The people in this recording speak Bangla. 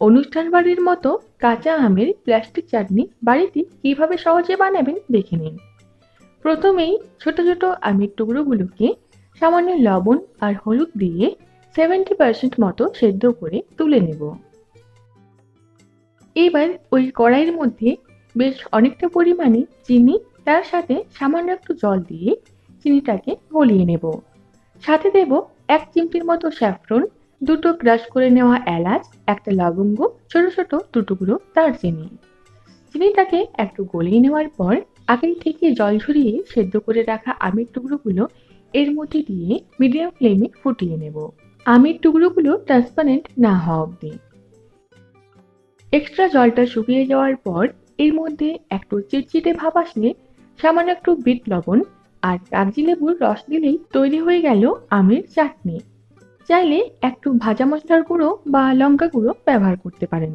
অনুষ্ঠান বাড়ির মতো কাঁচা আমের প্লাস্টিক চাটনি বাড়িতে কীভাবে সহজে বানাবেন দেখে নিন। প্রথমেই ছোট ছোট আমের টুকরোগুলোকে সামান্য লবণ আর হলুদ দিয়ে সেভেন্টি পার্সেন্ট মতো সেদ্ধ করে তুলে নেব। এবার ওই কড়াইয়ের মধ্যে বেশ অনেকটা পরিমাণে চিনি, তার সাথে সামান্য একটু জল দিয়ে চিনিটাকে গলিয়ে নেব। সাথে দেব এক চিমটির মতো স্যাফরন দুটো ক্রাশ করে নেওয়া এলাচ, একটা লবঙ্গ, ছোট ছোট দুটুকরো দারচিনি। চিনিটাকে একটু গলিয়ে নেওয়ার পর আগেই থেকে জল ঝরিয়ে সেদ্ধ করে রাখা আমের টুকরোগুলো এর মধ্যে দিয়ে মিডিয়াম ফ্লেমে ফুটিয়ে নেব। আমের টুকরোগুলো ট্রান্সপারেন্ট না হওয়া অবধি। এক্সট্রা জলটা শুকিয়ে যাওয়ার পর এর মধ্যে একটু চিটচিটে ভাব আসলে সামান্য একটু বিট লবণ আর কাগজি লেবুর রস দিলেই তৈরি হয়ে গেল আমের চাটনি। চাইলে একটু ভাজা মশলার গুঁড়ো বা লঙ্কা গুঁড়ো ব্যবহার করতে পারেন।